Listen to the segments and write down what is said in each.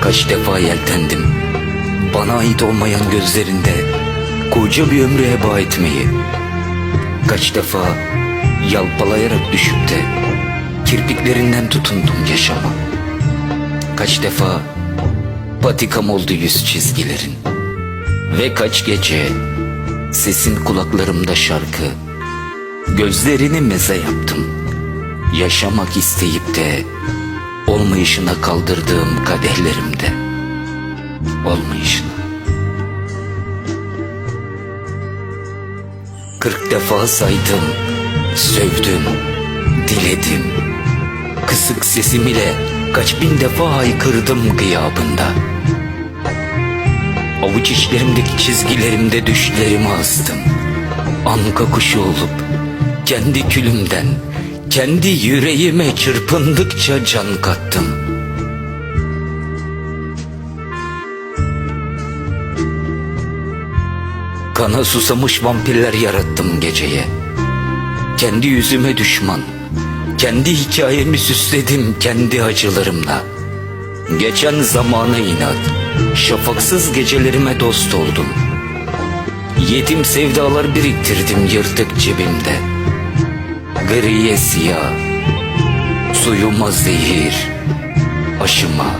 Kaç defa yeltendim. Bana ait olmayan gözlerinde Koca bir ömrü heba etmeyi Kaç defa Yalpalayarak düşüp de Kirpiklerinden tutundum yaşama. Kaç defa Patikam oldu yüz çizgilerin. Ve kaç gece Sesin kulaklarımda şarkı Gözlerini meze yaptım. Yaşamak isteyip de Olmayışına kaldırdığım kadehlerimde Olmayışına Kırk defa saydım Sövdüm Diledim. Kısık sesim ile Kaç bin defa haykırdım gıyabında. Avuç içlerimdeki çizgilerimde düşlerimi astım. Anka kuşu olup Kendi külümden Kendi yüreğime çırpındıkça can kattım Kana susamış vampirler yarattım geceye. Kendi yüzüme düşman Kendi hikayemi süsledim kendi acılarımla. Geçen zamana inat Şafaksız gecelerime dost oldum. Yetim sevdalar biriktirdim yırtık cebimde. Griye siyah Suyuma zehir Aşıma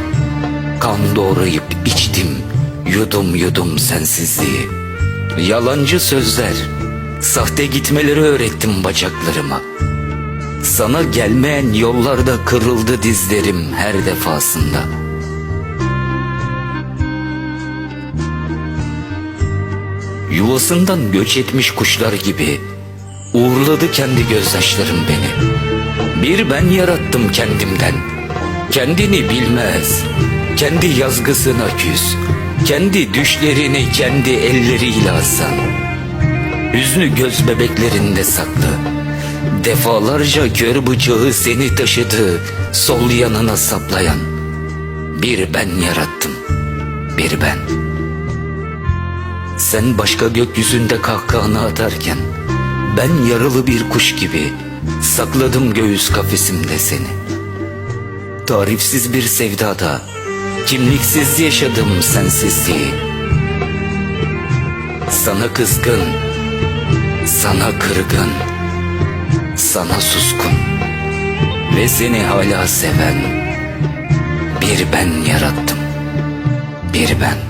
Kan doğrayıp içtim Yudum yudum sensizliği Yalancı sözler. Sahte gitmeleri öğrettim bacaklarıma. Sana gelmeyen yollarda kırıldı dizlerim her defasında. Yuvasından göç etmiş kuşlar gibi Uğurladı kendi gözyaşlarım beni. Bir ben yarattım kendimden. Kendini bilmez Kendi yazgısına küs Kendi düşlerini kendi elleriyle asan Hüznü göz bebeklerinde saklı. Defalarca kör bıçağı seni taşıdı Sol yanına saplayan. Bir ben yarattım Bir ben. Sen başka gökyüzünde kahkahanı atarken Ben yaralı bir kuş gibi Sakladım göğüs kafesimde seni. Tarifsiz bir sevdada Kimliksiz yaşadım sensizliği. Sana kızgın Sana kırgın Sana suskun. Ve seni hala seven Bir ben yarattım. Bir ben